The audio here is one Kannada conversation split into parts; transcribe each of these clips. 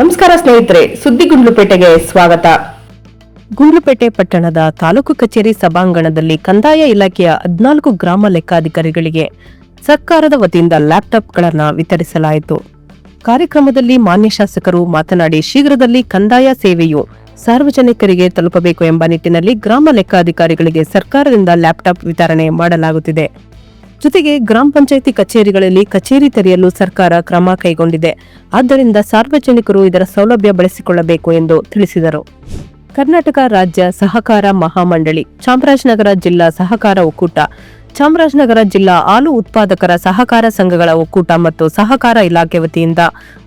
ನಮಸ್ಕಾರ ಸ್ನೇಹಿತರೆ, ಸುದ್ದಿ ಗುಂಡ್ಲುಪೇಟೆಗೆ ಸ್ವಾಗತ. ಗುಂಡ್ಲುಪೇಟೆ ಪಟ್ಟಣದ ತಾಲೂಕು ಕಚೇರಿ ಸಭಾಂಗಣದಲ್ಲಿ ಕಂದಾಯ ಇಲಾಖೆಯ ಹದಿನಾಲ್ಕು ಗ್ರಾಮ ಲೆಕ್ಕಾಧಿಕಾರಿಗಳಿಗೆ ಸರ್ಕಾರದ ವತಿಯಿಂದ ಲ್ಯಾಪ್ಟಾಪ್ಗಳನ್ನು ವಿತರಿಸಲಾಯಿತು. ಕಾರ್ಯಕ್ರಮದಲ್ಲಿ ಮಾನ್ಯ ಶಾಸಕರು ಮಾತನಾಡಿ, ಶೀಘ್ರದಲ್ಲಿ ಕಂದಾಯ ಸೇವೆಯು ಸಾರ್ವಜನಿಕರಿಗೆ ತಲುಪಬೇಕು ಎಂಬ ನಿಟ್ಟಿನಲ್ಲಿ ಗ್ರಾಮ ಲೆಕ್ಕಾಧಿಕಾರಿಗಳಿಗೆ ಸರ್ಕಾರದಿಂದ ಲ್ಯಾಪ್ಟಾಪ್ ವಿತರಣೆ ಮಾಡಲಾಗುತ್ತಿದೆ. ಜೊತೆಗೆ ಗ್ರಾಮ ಪಂಚಾಯಿತಿ ಕಚೇರಿಗಳಲ್ಲಿ ಕಚೇರಿ ತೆರೆಯಲು ಸರ್ಕಾರ ಕ್ರಮ ಕೈಗೊಂಡಿದೆ. ಆದ್ದರಿಂದ ಸಾರ್ವಜನಿಕರು ಇದರ ಸೌಲಭ್ಯ ಬಳಸಿಕೊಳ್ಳಬೇಕು ಎಂದು ತಿಳಿಸಿದರು. ಕರ್ನಾಟಕ ರಾಜ್ಯ ಸಹಕಾರ ಮಹಾಮಂಡಳಿ, ಚಾಮರಾಜನಗರ ಜಿಲ್ಲಾ ಸಹಕಾರ ಒಕ್ಕೂಟ, ಚಾಮರಾಜನಗರ ಜಿಲ್ಲಾ ಹಾಲು ಉತ್ಪಾದಕರ ಸಹಕಾರ ಸಂಘಗಳ ಒಕ್ಕೂಟ ಮತ್ತು ಸಹಕಾರ ಇಲಾಖೆ ವತಿಯಿಂದ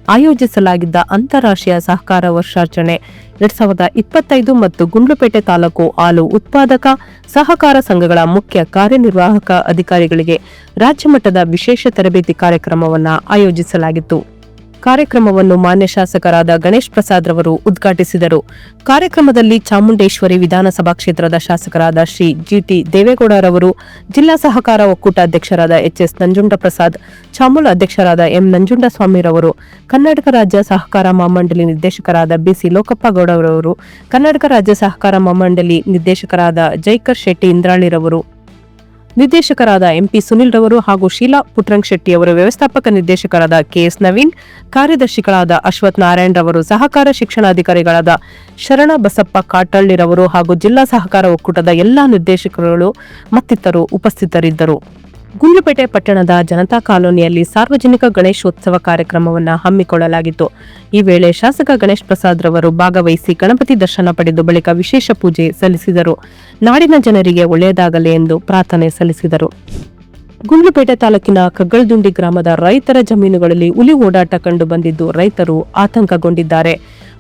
ಆಯೋಜಿಸಲಾಗಿದ್ದ ಅಂತಾರಾಷ್ಟ್ರೀಯ ಸಹಕಾರ ವರ್ಷಾಚರಣೆ. ಎರಡ್ ಸಾವಿರದ ಇಪ್ಪತ್ತೈದು ಮತ್ತು ಗುಂಡ್ಲುಪೇಟೆ ತಾಲೂಕು ಹಾಲು ಉತ್ಪಾದಕ ಸಹಕಾರ ಸಂಘಗಳ ಮುಖ್ಯ ಕಾರ್ಯನಿರ್ವಾಹಕ ಅಧಿಕಾರಿಗಳಿಗೆ ರಾಜ್ಯ ಮಟ್ಟದ ವಿಶೇಷ ತರಬೇತಿ ಕಾರ್ಯಕ್ರಮವನ್ನು ಆಯೋಜಿಸಲಾಗಿತ್ತು. ಕಾರ್ಯಕ್ರಮವನ್ನು ಮಾನ್ಯ ಶಾಸಕರಾದ ಗಣೇಶ್ ಪ್ರಸಾದ್ ರವರು ಉದ್ಘಾಟಿಸಿದರು. ಕಾರ್ಯಕ್ರಮದಲ್ಲಿ ಚಾಮುಂಡೇಶ್ವರಿ ವಿಧಾನಸಭಾ ಕ್ಷೇತ್ರದ ಶಾಸಕರಾದ ಶ್ರೀ ಜಿಟಿ ದೇವೇಗೌಡರವರು ಜಿಲ್ಲಾ ಸಹಕಾರ ಒಕ್ಕೂಟ ಅಧ್ಯಕ್ಷರಾದ ಎಚ್ಎಸ್ ನಂಜುಂಡ ಪ್ರಸಾದ್ ಚಾಮುಲ್ ಅಧ್ಯಕ್ಷರಾದ ಎಂ. ನಂಜುಂಡಸ್ವಾಮಿರವರು ಕರ್ನಾಟಕ ರಾಜ್ಯ ಸಹಕಾರ ಮಹಾಮಂಡಳಿ ನಿರ್ದೇಶಕರಾದ ಬಿಸಿ ಲೋಕಪ್ಪ ಗೌಡರವರು ಕರ್ನಾಟಕ ರಾಜ್ಯ ಸಹಕಾರ ಮಹಾಮಂಡಳಿ ನಿರ್ದೇಶಕರಾದ ಜೈಕರ್ ಶೆಟ್ಟಿ ಇಂದ್ರಾಳಿರವರು ನಿರ್ದೇಶಕರಾದ ಎಂಪಿ ಸುನಿಲ್ ರವರು ಹಾಗೂ ಶೀಲಾ ಪುಟ್ರಂಗ್ ಶೆಟ್ಟಿ ಅವರು ವ್ಯವಸ್ಥಾಪಕ ನಿರ್ದೇಶಕರಾದ ಕೆಎಸ್ ನವೀನ್, ಕಾರ್ಯದರ್ಶಿಗಳಾದ ಅಶ್ವಥ್ ನಾರಾಯಣ್ ರವರು, ಸಹಕಾರ ಶಿಕ್ಷಣಾಧಿಕಾರಿಗಳಾದ ಶರಣ ಬಸಪ್ಪ ಕಾಟಳ್ಳಿರವರು ಹಾಗೂ ಜಿಲ್ಲಾ ಸಹಕಾರ ಒಕ್ಕೂಟದ ಎಲ್ಲಾ ನಿರ್ದೇಶಕರುಗಳು ಮತ್ತಿತರರು ಉಪಸ್ಥಿತರಿದ್ದರು. ಗುಂಡ್ಲುಪೇಟೆ ಪಟ್ಟಣದ ಜನತಾ ಕಾಲೋನಿಯಲ್ಲಿ ಸಾರ್ವಜನಿಕ ಗಣೇಶೋತ್ಸವ ಕಾರ್ಯಕ್ರಮವನ್ನು ಹಮ್ಮಿಕೊಳ್ಳಲಾಗಿತ್ತು. ಈ ವೇಳೆ ಶಾಸಕ ಗಣೇಶ್ ಪ್ರಸಾದ್ ರವರು ಭಾಗವಹಿಸಿ ಗಣಪತಿ ದರ್ಶನ ಪಡೆದು ಬಳಿಕ ವಿಶೇಷ ಪೂಜೆ ಸಲ್ಲಿಸಿದರು. ನಾಡಿನ ಜನರಿಗೆ ಒಳ್ಳೆಯದಾಗಲಿ ಎಂದು ಪ್ರಾರ್ಥನೆ ಸಲ್ಲಿಸಿದರು. ಗುಂಡ್ಲುಪೇಟೆ ತಾಲೂಕಿನ ಕಗ್ಗಳದುಂಡಿ ಗ್ರಾಮದ ರೈತರ ಜಮೀನುಗಳಲ್ಲಿ ಹುಲಿ ಓಡಾಟ ಕಂಡು ಬಂದಿದ್ದು ರೈತರು ಆತಂಕಗೊಂಡಿದ್ದಾರೆ.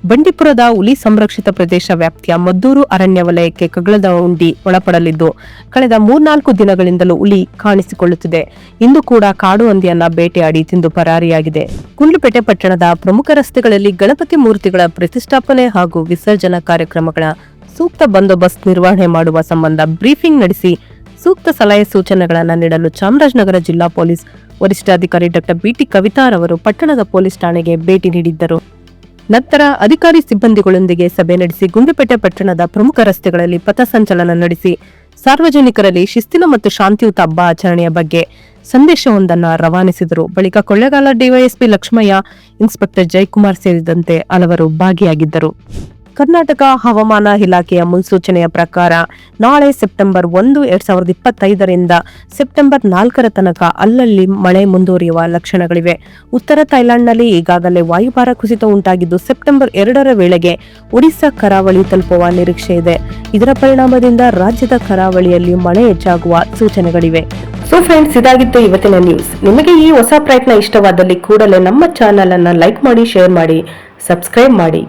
ಬಂಡೀಪುರದ ಹುಲಿ ಸಂರಕ್ಷಿತ ಪ್ರದೇಶ ವ್ಯಾಪ್ತಿಯ ಮದ್ದೂರು ಅರಣ್ಯ ವಲಯಕ್ಕೆ ಕಗ್ಗಳದಉಂಡಿ ಒಳಪಡಲಿದ್ದು, ಕಳೆದ ಮೂರ್ನಾಲ್ಕು ದಿನಗಳಿಂದಲೂ ಹುಲಿ ಕಾಣಿಸಿಕೊಳ್ಳುತ್ತಿದೆ. ಇಂದು ಕೂಡ ಕಾಡು ಹಂದಿಯನ್ನ ಬೇಟೆಯಾಡಿ ತಿಂದು ಪರಾರಿಯಾಗಿದೆ. ಗುಂಡ್ಲುಪೇಟೆ ಪಟ್ಟಣದ ಪ್ರಮುಖ ರಸ್ತೆಗಳಲ್ಲಿ ಗಣಪತಿ ಮೂರ್ತಿಗಳ ಪ್ರತಿಷ್ಠಾಪನೆ ಹಾಗೂ ವಿಸರ್ಜನಾ ಕಾರ್ಯಕ್ರಮಗಳ ಸೂಕ್ತ ಬಂದೋಬಸ್ತ್ ನಿರ್ವಹಣೆ ಮಾಡುವ ಸಂಬಂಧ ಬ್ರೀಫಿಂಗ್ ನಡೆಸಿ ಸೂಕ್ತ ಸಲಹೆ ಸೂಚನೆಗಳನ್ನು ನೀಡಲು ಚಾಮರಾಜನಗರ ಜಿಲ್ಲಾ ಪೊಲೀಸ್ ವರಿಷ್ಠಾಧಿಕಾರಿ ಡಾಕ್ಟರ್ ಬಿಟಿ ಕವಿತಾರವರು ಪಟ್ಟಣದ ಪೊಲೀಸ್ ಠಾಣೆಗೆ ಭೇಟಿ ನೀಡಿದ್ದರು. ನಂತರ ಅಧಿಕಾರಿ ಸಿಬ್ಬಂದಿಗಳೊಂದಿಗೆ ಸಭೆ ನಡೆಸಿ ಗುಂಡ್ಲುಪೇಟೆ ಪಟ್ಟಣದ ಪ್ರಮುಖ ರಸ್ತೆಗಳಲ್ಲಿ ಪಥಸಂಚಲನ ನಡೆಸಿ ಸಾರ್ವಜನಿಕರಲ್ಲಿ ಶಿಸ್ತಿನ ಮತ್ತು ಶಾಂತಿಯುತ ಹಬ್ಬ ಆಚರಣೆಯ ಬಗ್ಗೆ ಸಂದೇಶವೊಂದನ್ನು ರವಾನಿಸಿದರು. ಬಳಿಕ ಕೊಳ್ಳೇಗಾಲ ಡಿವೈಎಸ್ಪಿ ಲಕ್ಷ್ಮಯ್ಯ, ಇನ್ಸ್ಪೆಕ್ಟರ್ ಜಯಕುಮಾರ್ ಸೇರಿದಂತೆ ಹಲವರು ಭಾಗಿಯಾಗಿದ್ದರು. ಕರ್ನಾಟಕ ಹವಾಮಾನ ಇಲಾಖೆಯ ಮುನ್ಸೂಚನೆಯ ಪ್ರಕಾರ ನಾಳೆ ಸೆಪ್ಟೆಂಬರ್ ಒಂದು, ಎರಡ್ ಸಾವಿರದ ಇಪ್ಪತ್ತೈದರಿಂದ ಸೆಪ್ಟೆಂಬರ್ ನಾಲ್ಕರ ತನಕ ಅಲ್ಲಲ್ಲಿ ಮಳೆ ಮುಂದುವರಿಯುವ ಲಕ್ಷಣಗಳಿವೆ. ಉತ್ತರ ಥೈಲ್ಯಾಂಡ್ನಲ್ಲಿ ಈಗಾಗಲೇ ವಾಯುಭಾರ ಕುಸಿತ ಉಂಟಾಗಿದ್ದು ಸೆಪ್ಟೆಂಬರ್ ಎರಡರ ವೇಳೆಗೆ ಒಡಿಶಾ ಕರಾವಳಿ ತಲುಪುವ ನಿರೀಕ್ಷೆ ಇದೆ. ಇದರ ಪರಿಣಾಮದಿಂದ ರಾಜ್ಯದ ಕರಾವಳಿಯಲ್ಲಿ ಮಳೆ ಹೆಚ್ಚಾಗುವ ಸೂಚನೆಗಳಿವೆ. ಸೊ ಫ್ರೆಂಡ್ಸ್ ಇದಾಗಿತ್ತು ಇವತ್ತಿನ ನ್ಯೂಸ್ ನಿಮಗೆ ಈ ಹೊಸ ಪ್ರಯತ್ನ ಇಷ್ಟವಾದಲ್ಲಿ ಕೂಡಲೇ ನಮ್ಮ ಚಾನೆಲ್ ಅನ್ನ ಲೈಕ್ ಮಾಡಿ ಶೇರ್ ಮಾಡಿ ಸಬ್ಸ್ಕ್ರೈಬ್ ಮಾಡಿ.